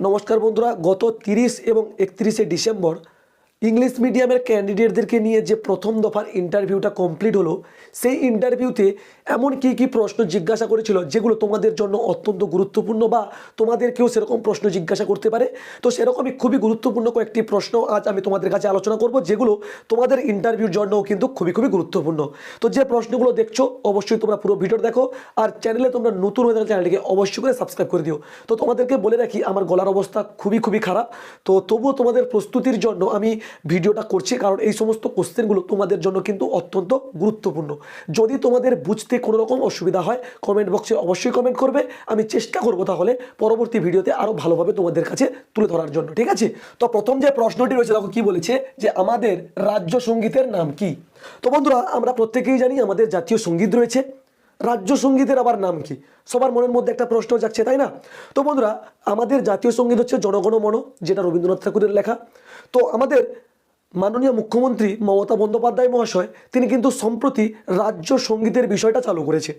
নমস্কার বন্ধুরা গত তিরিশ এবং একত্রিশে ডিসেম্বর ইংলিশ মিডিয়ামের ক্যান্ডিডেটদেরকে নিয়ে যে প্রথম দফার ইন্টারভিউটা কমপ্লিট হলো, সেই ইন্টারভিউতে এমন কী কী প্রশ্ন জিজ্ঞাসা করেছিল যেগুলো তোমাদের জন্য অত্যন্ত গুরুত্বপূর্ণ বা তোমাদেরকেও সেরকম প্রশ্ন জিজ্ঞাসা করতে পারে? তো সেরকমই খুবই গুরুত্বপূর্ণ কয়েকটি প্রশ্ন আজ আমি তোমাদের কাছে আলোচনা করব, যেগুলো তোমাদের ইন্টারভিউর জন্যও কিন্তু খুবই খুবই গুরুত্বপূর্ণ। তো যে প্রশ্নগুলো দেখছ, অবশ্যই তোমরা পুরো ভিডিও দেখো আর চ্যানেলে তোমরা নতুন হয়ে থাকলে চ্যানেলটিকে অবশ্যই করে সাবস্ক্রাইব করে দিও। তো তোমাদেরকে বলে রাখি, আমার গলার অবস্থা খুবই খুবই খারাপ। তো তবুও তোমাদের প্রস্তুতির জন্য আমি ভিডিওটা করছি, কারণ এই সমস্ত কোশ্চেনগুলো তোমাদের জন্য কিন্তু অত্যন্ত গুরুত্বপূর্ণ। যদি তোমাদের বুঝতে কোনো রকম অসুবিধা হয় কমেন্ট বক্সে অবশ্যই কমেন্ট করবে। আমি চেষ্টা করব তাহলে পরবর্তী ভিডিওতে আরও ভালোভাবে তোমাদের কাছে তুলে ধরার জন্য, ঠিক আছে? তো প্রথম যে প্রশ্নটি রয়েছে, দেখো কি বলেছে যে, আমাদের রাজ্য সঙ্গীতের নাম কি? তো বন্ধুরা, আমরা প্রত্যেকেই জানি আমাদের জাতীয় সংগীত রয়েছে। রাজ্য সঙ্গীতের আবার নাম কি? সবার মনের মধ্যে একটা প্রশ্ন যাচ্ছে তাই না? তো বন্ধুরা, আমাদের জাতীয় সংগীত হচ্ছে জনগণ মন যেটা রবীন্দ্রনাথ ঠাকুরের লেখা। তো আমাদের মাননীয় মুখ্যমন্ত্রী মমতা বন্দ্যোপাধ্যায় মহাশয়, তিনি কিন্তু সম্প্রতি রাজ্য সঙ্গীতের বিষয়টা চালু করেছে।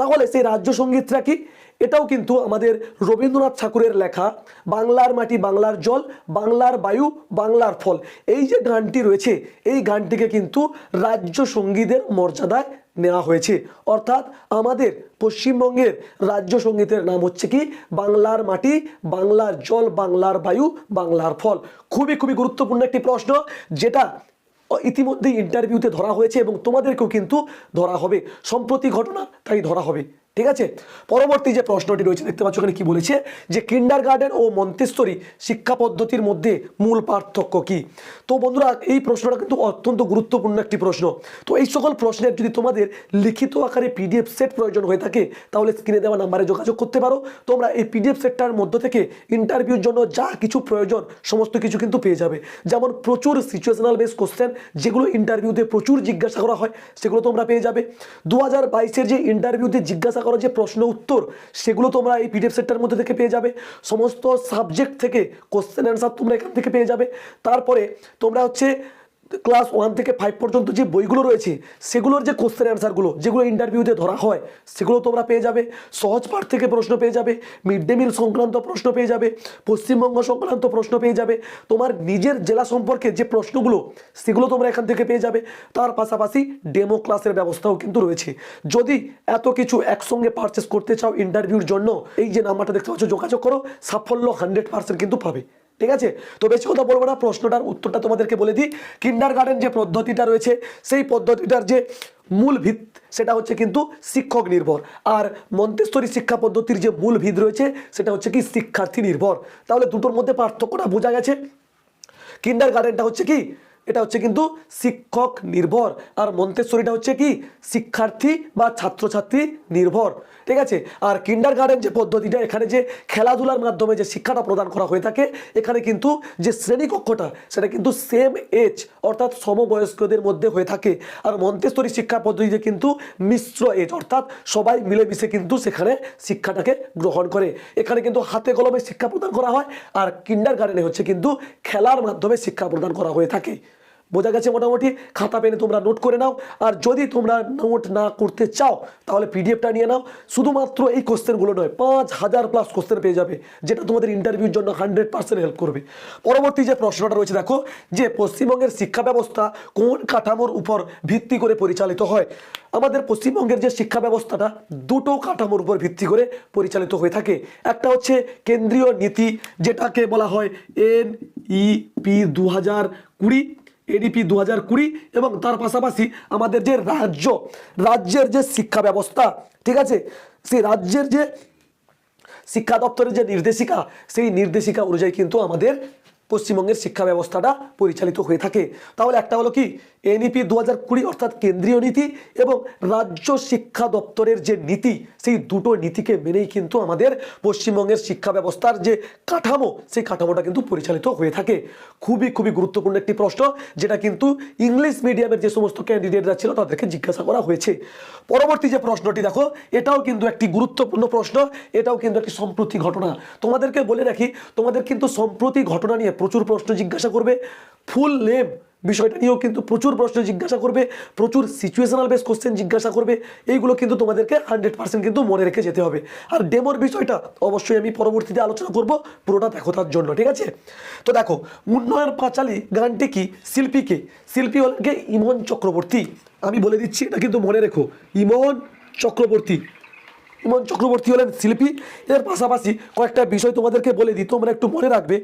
তাহলে সেই রাজ্য সঙ্গীতটা কি? এটাও কিন্তু আমাদের রবীন্দ্রনাথ ঠাকুরের লেখা, বাংলার মাটি বাংলার জল, বাংলার বায়ু, বাংলার ফল। এই যে গানটি রয়েছে, এই গানটিকে কিন্তু রাজ্য সঙ্গীতের মর্যাদায় নেওয়া হয়েছে। অর্থাৎ আমাদের পশ্চিমবঙ্গের রাজ্য সঙ্গীতের নাম হচ্ছে কি? বাংলার মাটি, বাংলার জল, বাংলার বায়ু, বাংলার ফল। খুবই খুবই গুরুত্বপূর্ণ একটি প্রশ্ন, যেটা ইতিমধ্যে ইন্টারভিউতে ধরা হয়েছে এবং তোমাদেরকেও কিন্তু ধরা হবে। সম্প্রতি ঘটনা তাই ধরা হবে। ঠিক আছে? পরবর্তী যে প্রশ্নটি রয়েছে, দেখতে পাচ্ছ এখানে কি বলেছে? যে কিন্ডার গার্ডেন ও মন্তেশ্বরী শিক্ষা পদ্ধতির মধ্যে মূল পার্থক্য কি? তো বন্ধুরা, এই প্রশ্নটা কিন্তু অত্যন্ত গুরুত্বপূর্ণ একটি প্রশ্ন। তো এই সকল প্রশ্নের যদি তোমাদের লিখিত আকারে পিডিএফ সেট প্রয়োজন হয়ে থাকে, তাহলে স্ক্রিনে দেওয়া নাম্বারে যোগাযোগ করতে পারো। তোমরা এই পিডিএফ সেটটার মধ্য থেকে ইন্টারভিউর জন্য যা কিছু প্রয়োজন, সমস্ত কিছু কিন্তু পেয়ে যাবে। যেমন প্রচুর সিচুয়েশনাল বেস কোশ্চেন যেগুলো ইন্টারভিউতে প্রচুর জিজ্ঞাসা করা হয়, সেগুলো তোমরা পেয়ে যাবে। দু হাজার যে ইন্টারভিউতে জিজ্ঞাসা করা যে প্রশ্ন উত্তর, সেগুলো তোমরা এই পিডিএফ সেটটার মধ্যে থেকে পেয়ে যাবে। সমস্ত সাবজেক্ট থেকে কোশ্চেন অ্যান্সার তোমরা এখান থেকে পেয়ে যাবে। তারপরে তোমরা হচ্ছে ক্লাস ওয়ান থেকে ফাইভ পর্যন্ত যে বইগুলো রয়েছে, সেগুলোর যে কোশ্চেন অ্যান্সারগুলো যেগুলো ইন্টারভিউতে ধরা হয়, সেগুলো তোমরা পেয়ে যাবে। সহজ পাঠ থেকে প্রশ্ন পেয়ে যাবে মিড ডে মিল সংক্রান্ত প্রশ্ন পেয়ে যাবে, পশ্চিমবঙ্গ সংক্রান্ত প্রশ্ন পেয়ে যাবে, তোমার নিজের জেলা সম্পর্কে যে প্রশ্নগুলো, সেগুলো তোমরা এখান থেকে পেয়ে যাবে। তার পাশাপাশি ডেমো ক্লাসের ব্যবস্থাও কিন্তু রয়েছে। যদি এত কিছু একসঙ্গে পারচেস করতে চাও ইন্টারভিউর জন্য, এই যে নাম্বারটা দেখতে পাচ্ছ, যোগাযোগ করো, সাফল্য হান্ড্রেড পার্সেন্ট কিন্তু পাবে। ঠিক আছে? তো বেশি কথা বলব না, প্রশ্নটার উত্তরটা তোমাদেরকে বলে দিই। কিন্ডার গার্ডেন যে পদ্ধতিটা রয়েছে, সেই পদ্ধতিটার যে মূল ভিত, সেটা হচ্ছে কিন্তু শিক্ষক নির্ভর। আর মন্তেশ্বরী শিক্ষা পদ্ধতির যে মূল ভিত রয়েছে, সেটা হচ্ছে কি শিক্ষার্থী নির্ভর। তাহলে দুটোর মধ্যে পার্থক্যটা বোঝা গেছে। কিন্ডার গার্ডেনটা হচ্ছে কি এটা হচ্ছে কিন্তু শিক্ষক নির্ভর। আর মন্তেশ্বরীটা হচ্ছে কি? শিক্ষার্থী বা ছাত্রছাত্রী নির্ভর। ঠিক আছে? আর কিন্ডার গার্ডেন যে পদ্ধতিটা, এখানে যে খেলাধুলার মাধ্যমে যে শিক্ষাটা প্রদান করা হয়ে থাকে, এখানে কিন্তু যে শ্রেণীকক্ষটা, সেটা কিন্তু সেম এজ অর্থাৎ সমবয়স্কদের মধ্যে হয়ে থাকে। আর মন্তেশ্বরী শিক্ষা পদ্ধতিতে কিন্তু মিশ্র এজ অর্থাৎ সবাই মিলেমিশে কিন্তু সেখানে শিক্ষাটাকে গ্রহণ করে। এখানে কিন্তু হাতে কলমে শিক্ষা প্রদান করা হয়, আর কিন্ডার গার্ডেনে হচ্ছে কিন্তু খেলার মাধ্যমে শিক্ষা প্রদান করা হয়ে থাকে। বোঝা গেছে মোটামুটি, খাতা পেনে তোমরা নোট করে নাও। আর যদি তোমরা নোট না করতে চাও, তাহলে পিডিএফটা নিয়ে নাও। শুধুমাত্র এই কোশ্চেনগুলো নয়, পাঁচ হাজার প্লাস কোশ্চেন পেয়ে যাবে, যেটা তোমাদের ইন্টারভিউর জন্য হান্ড্রেড পার্সেন্ট হেল্প করবে। পরবর্তী যে প্রশ্নটা রয়েছে, দেখো, যে পশ্চিমবঙ্গের শিক্ষা ব্যবস্থা কোন কাঠামোর উপর ভিত্তি করে পরিচালিত হয়? আমাদের পশ্চিমবঙ্গের যে শিক্ষা ব্যবস্থাটা, দুটো কাঠামোর উপর ভিত্তি করে পরিচালিত হয়ে থাকে। একটা হচ্ছে কেন্দ্রীয় নীতি, যেটাকে বলা হয় এন ইপি দু হাজার কুড়ি এডিপি দু হাজার কুড়ি এবং তার পাশাপাশি আমাদের যে রাজ্য, রাজ্যের যে শিক্ষা ব্যবস্থা, ঠিক আছে? সেই রাজ্যের যে শিক্ষা দপ্তরের যে নির্দেশিকা, সেই নির্দেশিকা অনুযায়ী কিন্তু আমাদের পশ্চিমবঙ্গের শিক্ষা ব্যবস্থাটা পরিচালিত হয়ে থাকে। তাহলে একটা হলো কি? এনইপি দু হাজার কুড়ি অর্থাৎ কেন্দ্রীয় নীতি এবং রাজ্য শিক্ষা দপ্তরের যে নীতি, সেই দুটো নীতিকে মেনেই কিন্তু আমাদের পশ্চিমবঙ্গের শিক্ষা ব্যবস্থার যে কাঠামো, সেই কাঠামোটা কিন্তু পরিচালিত হয়ে থাকে। খুবই খুবই গুরুত্বপূর্ণ একটি প্রশ্ন, যেটা কিন্তু ইংলিশ মিডিয়ামের যে সমস্ত ক্যান্ডিডেটরা ছিল, তাদেরকে জিজ্ঞাসা করা হয়েছে। পরবর্তী যে প্রশ্নটি, দেখো, এটাও কিন্তু একটি গুরুত্বপূর্ণ প্রশ্ন, এটাও কিন্তু একটি সম্প্রতি ঘটনা। তোমাদেরকে বলে রাখি, তোমাদের কিন্তু সম্প্রতি ঘটনা নিয়ে প্রচুর প্রশ্ন জিজ্ঞাসা করবে। ফুল নেম বিষয়টা নিয়েও কিন্তু প্রচুর প্রশ্ন জিজ্ঞাসা করবে, প্রচুর সিচুয়েশনাল বেস কোশ্চেন জিজ্ঞাসা করবে, এইগুলো কিন্তু তোমাদেরকে হান্ড্রেড পার্সেন্ট কিন্তু মনে রেখে যেতে হবে। আর ডেমোর বিষয়টা অবশ্যই আমি পরবর্তীতে আলোচনা করব, পুরোটা দেখো তার জন্য, ঠিক আছে? তো দেখো উন্নয়ন পাঁচালী গানটি কি? শিল্পীকে শিল্পী হলেন কে? ইমন চক্রবর্তী। আমি বলে দিচ্ছি, এটা কিন্তু মনে রেখো, ইমন চক্রবর্তী। ইমন চক্রবর্তী হলেন শিল্পী। এর পাশাপাশি কয়েকটা বিষয় তোমাদেরকে বলে দিই, তোমরা একটু মনে রাখবে।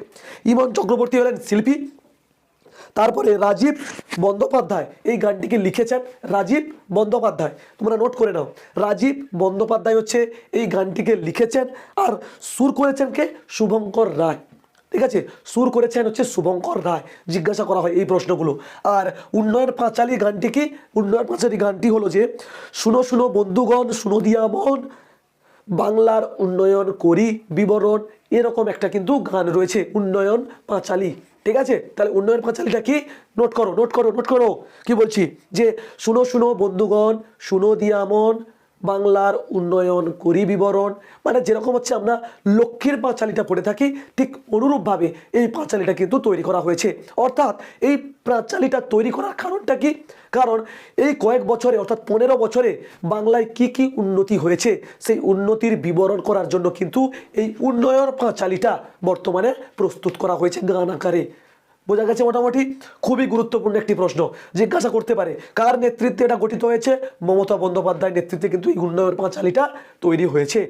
ইমন চক্রবর্তী হলেন শিল্পী। তারপরে রাজীব বন্দ্যোপাধ্যায় এই গানটিকে লিখেছেন রাজীব বন্দ্যোপাধ্যায়। তোমরা নোট করে নাও, রাজীব বন্দ্যোপাধ্যায় হচ্ছে এই গানটিকে লিখেছেন আর সুর করেছেন কে? শুভঙ্কর রায়। ঠিক আছে? সুর করেছেন হচ্ছে শুভঙ্কর রায়। জিজ্ঞাসা করা হয় এই প্রশ্নগুলো। আর উন্নয়ন পাঁচালী গানটি কি? উন্নয়ন পাঁচালী গানটি হলো যে, শুনো শুনো বন্ধুগণ, শুনো দিয়া মন, বাংলার উন্নয়ন করি বিবরণ। এরকম একটা কিন্তু গান রয়েছে, উন্নয়ন পাঁচালী। ঠিক আছে? তাহলে উন্নয়ন পাঁচালীটা কি? নোট করো নোট করো নোট করো। কি বলছি? যে শুনো শুনো বন্ধুগণ, শুনো দিয়া মন বাংলার উন্নয়ন করি বিবরণ। মানে যেরকম হচ্ছে আমরা লক্ষ্মীর পাঁচালীটা পড়ে থাকি, ঠিক অনুরূপভাবে এই পাঁচালীটা কিন্তু তৈরি করা হয়েছে। অর্থাৎ এই পাঁচালীটা তৈরি করার কারণটা কি? কারণ এই কয়েক বছরে, অর্থাৎ পনেরো বছরে বাংলায় কি কি উন্নতি হয়েছে, সেই উন্নতির বিবরণ করার জন্য কিন্তু এই উন্নয়ন পাঁচালীটা বর্তমানে প্রস্তুত করা হয়েছে গান আকারে। বোঝা গেছে মোটামুটি খুবই গুরুত্বপূর্ণ একটি প্রশ্ন জিজ্ঞাসা করতে পারে। কার নেতৃত্বে এটা গঠিত হয়েছে? মমতা বন্দ্যোপাধ্যায়ের নেতৃত্বে কিন্তু এই উন্নয়ন পাঁচালীটা তৈরি হয়েছে।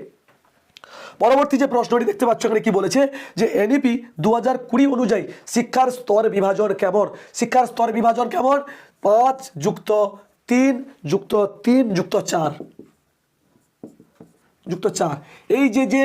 পরবর্তী যে প্রশ্নটি দেখতে পাচ্ছ এখানে কি বলেছে? যে এনইপি দু হাজার কুড়ি অনুযায়ী শিক্ষার স্তর বিভাজন কেমন? শিক্ষার স্তর বিভাজন কেমন? পাঁচ যুক্ত তিন যুক্ত তিন যুক্ত চার। যুক্ত চার। এই যে যে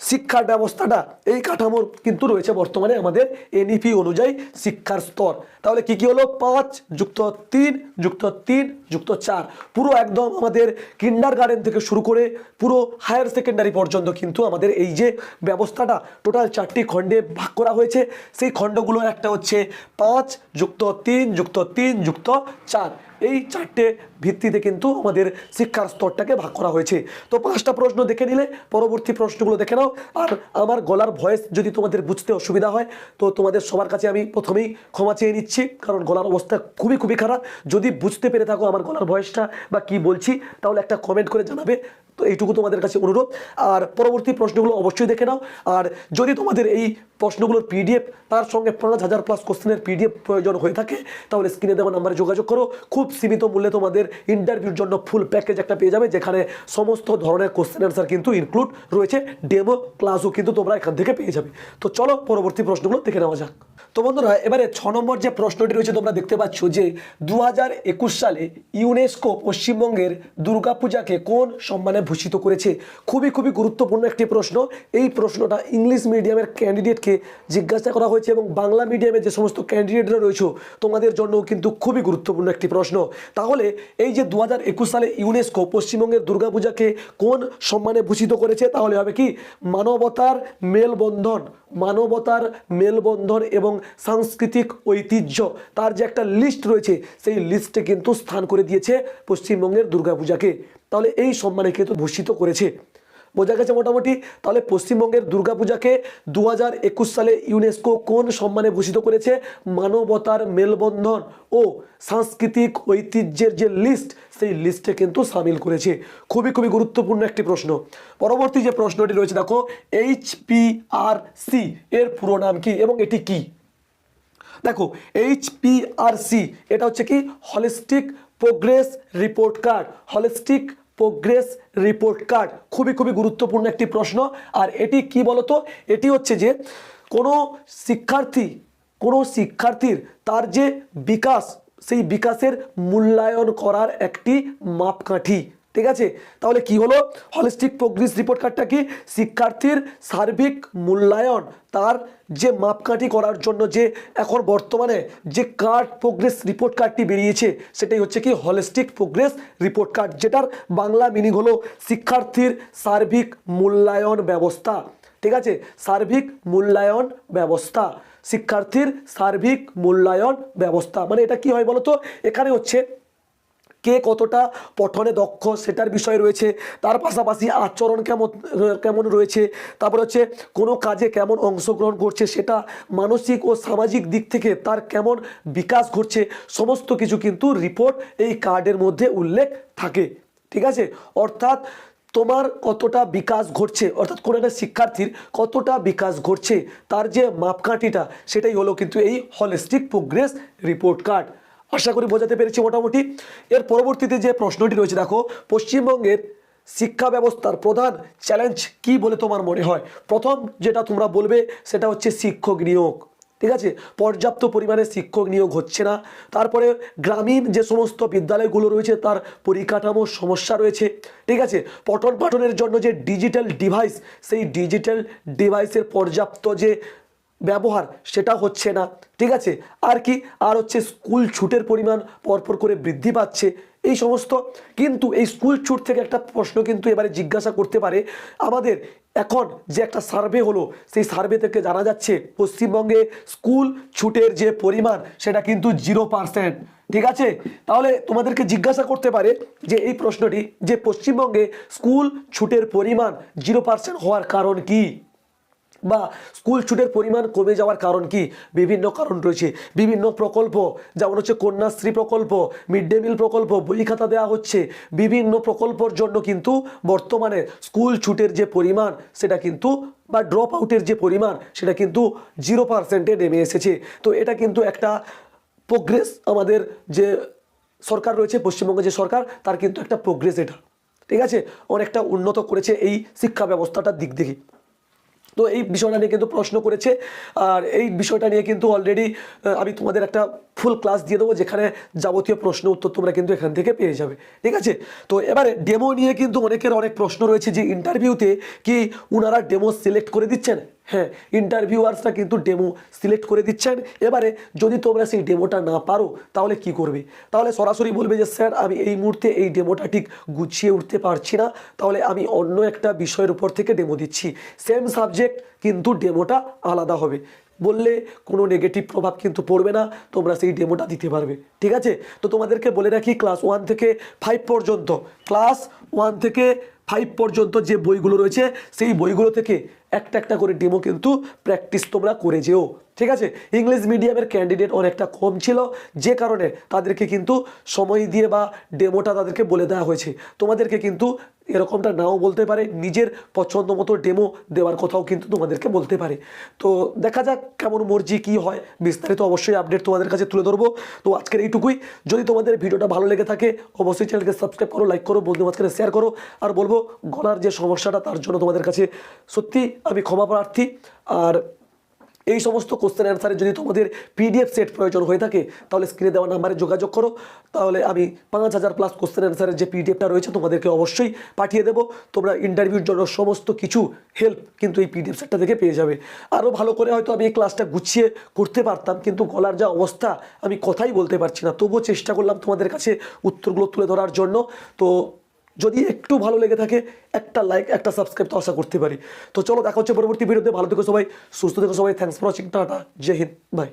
শিক্ষার ব্যবস্থাটা এই কাঠামোর কিন্তু রয়েছে বর্তমানে আমাদের এনইপি অনুযায়ী শিক্ষার স্তর। তাহলে কি কি হলো? পাঁচ যুক্ত তিন যুক্ত তিন, যুক্ত চার। পুরো একদম আমাদের কিন্ডার গার্ডেন থেকে শুরু করে পুরো হায়ার সেকেন্ডারি পর্যন্ত কিন্তু আমাদের এই যে ব্যবস্থাটা টোটাল চারটি খণ্ডে ভাগ করা হয়েছে। সেই খণ্ডগুলো একটা হচ্ছে পাঁচ যুক্ত তিন যুক্ত তিন, যুক্ত চার। এই চারটে ভিত্তিতে কিন্তু আমাদের শিক্ষার স্তরটাকে ভাগ করা হয়েছে। তো পাঁচটা প্রশ্ন দেখে নিলে, পরবর্তী প্রশ্নগুলো দেখে নাও। আর আমার গলার ভয়েস যদি তোমাদের বুঝতে অসুবিধা হয়, তো তোমাদের সবার কাছে আমি প্রথমেই ক্ষমা চেয়ে নিচ্ছি, কারণ গলার অবস্থা খুবই খুবই খারাপ। যদি বুঝতে পেরে থাকো আমার গলার ভয়েসটা বা কি বলছি, তাহলে একটা কমেন্ট করে জানাবে। তো এইটুকু তোমাদের কাছে অনুরোধ। আর পরবর্তী প্রশ্নগুলো অবশ্যই দেখে নাও। আর যদি তোমাদের এই প্রশ্নগুলোর পিডিএফ, তার সঙ্গে পাঁচ হাজার প্লাস কোশ্চেনের পিডিএফ প্রয়োজন হয়ে থাকে, তাহলে স্ক্রিনে দেওয়া নাম্বারে যোগাযোগ করো। খুব সীমিত মূল্যে তোমাদের ইন্টারভিউর জন্য ফুল প্যাকেজ একটা পেয়ে যাবে, যেখানে সমস্ত ধরনের কোশ্চেন অ্যান্সার কিন্তু ইনক্লুড রয়েছে। ডেমো ক্লাসও কিন্তু তোমরা এখান থেকে পেয়ে যাবে। তো চলো পরবর্তী প্রশ্নগুলো দেখে নেওয়া যাক। তো বন্ধুরা, এবারে ছ নম্বর যে প্রশ্নটি রয়েছে, তোমরা দেখতে পাচ্ছ যে দু হাজার একুশ সালে ইউনেস্কো পশ্চিমবঙ্গের দুর্গাপূজাকে কোন সম্মানে ভূষিত করেছে। খুবই খুবই গুরুত্বপূর্ণ একটি প্রশ্ন। এই প্রশ্নটা ইংলিশ মিডিয়ামের ক্যান্ডিডেটকে জিজ্ঞাসা করা হয়েছে এবং বাংলা মিডিয়ামের যে সমস্ত ক্যান্ডিডেটরা রয়েছে, তোমাদের জন্য কিন্তু খুবই গুরুত্বপূর্ণ একটি প্রশ্ন। তাহলে এই যে দু হাজার একুশ সালে ইউনেস্কো পশ্চিমবঙ্গের দুর্গাপূজাকে কোন সম্মানে ভূষিত করেছে, তাহলে হবে কি? মানবতার মেলবন্ধন মানবতার মেলবন্ধন এবং সাংস্কৃতিক ঐতিহ্য। তার যে একটা লিস্ট রয়েছে, সেই লিস্টে কিন্তু স্থান করে দিয়েছে পশ্চিমবঙ্গের দুর্গাপূজাকে। তাহলে এই সম্মানে কিন্তু ভূষিত করেছে। বোঝা গেছে মোটামুটি, তাহলে পশ্চিমবঙ্গের দুর্গাপূজাকে দু হাজার একুশ সালে ইউনেস্কো কোন সম্মানে ভূষিত করেছে? মানবতার মেলবন্ধন ও সাংস্কৃতিক ঐতিহ্যের যে লিস্ট সেই লিস্টে কিন্তু সামিল করেছে। খুবই খুবই গুরুত্বপূর্ণ একটি প্রশ্ন। পরবর্তী যে প্রশ্নটি রয়েছে, দেখো এইচ পি আর সি এর পুরো নাম কি এবং এটি কি? দেখো এইচপিআরসি এটা হচ্ছে কি holistic progress report card holistic progress report card খুবই খুবই গুরুত্বপূর্ণ একটি প্রশ্ন। আর এটি কি বলতো? এটি হচ্ছে যে, কোনো শিক্ষার্থী, কোনো শিক্ষার্থীর তার যে বিকাশ, সেই বিকাশের মূল্যায়ন করার একটি মাপকাঠি। ঠিক আছে? তাহলে কি হলো? হলিস্টিক প্রোগ্রেস রিপোর্ট কার্ডটা কি? শিক্ষার্থীর সার্বিক মূল্যায়ন, তার যে মাপকাঠি করার জন্য যে এখন বর্তমানে যে কার্ড প্রোগ্রেস রিপোর্ট কার্ডটি বেরিয়েছে, সেটাই হচ্ছে কি হলিস্টিক প্রোগ্রেস রিপোর্ট কার্ড যেটার বাংলা মিনিং হলো শিক্ষার্থীর সার্বিক মূল্যায়ন ব্যবস্থা। ঠিক আছে? সার্বিক মূল্যায়ন ব্যবস্থা। শিক্ষার্থীর সার্বিক মূল্যায়ন ব্যবস্থা। মানে এটা কি হয় বলতো? এখানে হচ্ছে কে কতটা পঠনে দক্ষ সেটার বিষয় রয়েছে। তার পাশাপাশি আচরণ কেমন কেমন রয়েছে, তারপর হচ্ছে কোনো কাজে কেমন অংশগ্রহণ করছে সেটা মানসিক ও সামাজিক দিক থেকে তার কেমন বিকাশ ঘটছে, সমস্ত কিছু কিন্তু রিপোর্ট এই কার্ডের মধ্যে উল্লেখ থাকে। ঠিক আছে? অর্থাৎ তোমার কতটা বিকাশ ঘটছে, অর্থাৎ কোনো একটা শিক্ষার্থীর কতটা বিকাশ ঘটছে, তার যে মাপকাঠিটা সেটাই হলো কিন্তু এই হলিস্টিক প্রোগ্রেস রিপোর্ট কার্ড আশা করি বোঝাতে পেরেছি মোটামুটি। এর পরবর্তীতে যে প্রশ্নটি রয়েছে, দেখো, পশ্চিমবঙ্গের শিক্ষা ব্যবস্থার প্রধান চ্যালেঞ্জ কি বলে তোমার মনে হয়? প্রথম যেটা তোমরা বলবে, সেটা হচ্ছে শিক্ষক নিয়োগ। ঠিক আছে? পর্যাপ্ত পরিমাণে শিক্ষক নিয়োগ হচ্ছে না। তারপরে গ্রামীণ যে সমস্ত বিদ্যালয়গুলো রয়েছে, তার পরিকাঠামোর সমস্যা রয়েছে। ঠিক আছে? পঠন পাঠনের জন্য যে ডিজিটাল ডিভাইস সেই ডিজিটাল ডিভাইসের পর্যাপ্ত যে ব্যবহার, সেটা হচ্ছে না। ঠিক আছে? আর কি? আর হচ্ছে স্কুল ছুটের পরিমাণ পরপর করে বৃদ্ধি পাচ্ছে। এই সমস্ত। কিন্তু এই স্কুল ছুট থেকে একটা প্রশ্ন কিন্তু এবারে জিজ্ঞাসা করতে পারে। আমাদের এখন যে একটা সার্ভে হলো, সেই সার্ভে থেকে জানা যাচ্ছে, পশ্চিমবঙ্গে স্কুল ছুটের যে পরিমাণ, সেটা কিন্তু জিরো পার্সেন্ট। ঠিক আছে? তাহলে তোমাদেরকে জিজ্ঞাসা করতে পারে যে এই প্রশ্নটি, যে পশ্চিমবঙ্গে স্কুল ছুটের পরিমাণ জিরো পার্সেন্ট হওয়ার কারণ কি? বা স্কুল ছুটের পরিমাণ কমে যাওয়ার কারণ কি? বিভিন্ন কারণ রয়েছে। বিভিন্ন প্রকল্প, যেমন হচ্ছে কন্যাশ্রী প্রকল্প মিড ডে মিল প্রকল্প, বই খাতা দেওয়া হচ্ছে। বিভিন্ন প্রকল্পর জন্য কিন্তু বর্তমানে স্কুল ছুটের যে পরিমাণ, সেটা কিন্তু বা ড্রপ আউটের যে পরিমাণ, সেটা কিন্তু জিরো পার্সেন্টে নেমে এসেছে। তো এটা কিন্তু একটা প্রোগ্রেস আমাদের যে সরকার রয়েছে, পশ্চিমবঙ্গের যে সরকার, তার কিন্তু একটা প্রোগ্রেস এটা। ঠিক আছে? অনেকটা উন্নত করেছে এই শিক্ষা ব্যবস্থাটার দিক থেকে তো এই বিষয়টা নিয়ে কিন্তু প্রশ্ন করেছে। আর এই বিষয়টা নিয়ে কিন্তু অলরেডি আমি তোমাদের একটা ফুল ক্লাস দিয়ে দেবো, যেখানে যাবতীয় প্রশ্ন, উত্তর তোমরা কিন্তু এখান থেকে পেয়ে যাবে। ঠিক আছে? তো এবারে ডেমো নিয়ে কিন্তু অনেকের অনেক প্রশ্ন রয়েছে যে ইন্টারভিউতে কি ওনারা ডেমো সিলেক্ট করে দিচ্ছেন? হ্যাঁ ইন্টারভিউয়ার্সরা কিন্তু ডেমো সিলেক্ট করে দিচ্ছেন। এবারে যদি তোমরা সেই ডেমোটা না পারো, তাহলে কি করবে? তাহলে সরাসরি বলবে যে, স্যার, আমি এই মুহূর্তে এই ডেমোটা ঠিক গুছিয়ে উঠতে পারছি না। তাহলে আমি অন্য একটা বিষয়ের উপর থেকে ডেমো দিচ্ছি। সেম সাবজেক্ট কিন্তু ডেমোটা আলাদা হবে। বললে কোনো নেগেটিভ প্রভাব কিন্তু পড়বে না, তোমরা সেই ডেমোটা দিতে পারবে। ঠিক আছে? তো তোমাদেরকে বলে রাখি ক্লাস ওয়ান থেকে ফাইভ পর্যন্ত। ক্লাস ওয়ান থেকে ফাইভ পর্যন্ত যে বইগুলো রয়েছে, সেই বইগুলো থেকে একটা একটা করে ডেমো কিন্তু প্র্যাকটিস তোমরা করে যেও। ঠিক আছে? ইংলিশ মিডিয়ামের ক্যান্ডিডেট অনেকটা কম ছিল, যে কারণে তাদেরকে কিন্তু সময় দিয়ে বা ডেমোটা তাদেরকে বলে দেওয়া হয়েছে। তোমাদেরকে কিন্তু এরকমটা নাও বলতে পারে, নিজের পছন্দ মতো ডেমো দেওয়ার কথাও কিন্তু তোমাদেরকে বলতে পারে। তো দেখা যাক কেমন মর্জি কি হয়, বিস্তারিত অবশ্যই আপডেট তোমাদের কাছে তুলে ধরবো। তো আজকের এইটুকুই। যদি তোমাদের ভিডিওটা ভালো লেগে থাকে, অবশ্যই চ্যানেলকে সাবস্ক্রাইব করো লাইক করো, বন্ধু মাঝখানে শেয়ার করো। আর বলব, গলার যে সমস্যাটা, তার জন্য তোমাদের কাছে সত্যি আমি ক্ষমা প্রার্থী। আর এই সমস্ত কোশ্চেন অ্যান্সারে যদি তোমাদের পিডিএফ সেট প্রয়োজন হয়ে থাকে, তাহলে স্ক্রিনে দেওয়া নাম্বারে যোগাযোগ করো। তাহলে আমি পাঁচ হাজার প্লাস কোশ্চেন অ্যান্সারের যে পিডিএফটা রয়েছে, তোমাদেরকে অবশ্যই পাঠিয়ে দেবো। তোমরা ইন্টারভিউর জন্য সমস্ত কিছু হেল্প কিন্তু এই পিডিএফ সেটটা থেকে পেয়ে যাবে। আরও ভালো করে হয়তো আমি এই ক্লাসটা গুছিয়ে করতে পারতাম, কিন্তু গলার যা অবস্থা, আমি কথাই বলতে পারছি না। তবুও চেষ্টা করলাম তোমাদের কাছে উত্তরগুলো তুলে ধরার জন্য। তো যদি একটু ভালো লেগে থাকে, একটা লাইক একটা সাবস্ক্রাইব তো আশা করতে পারি। তো চলো দেখা হচ্ছে পরবর্তী ভিডিওতে ভালো থেকো সবাই, সুস্থ থেকো সবাই। Thanks for watching tata, Jai Hind bye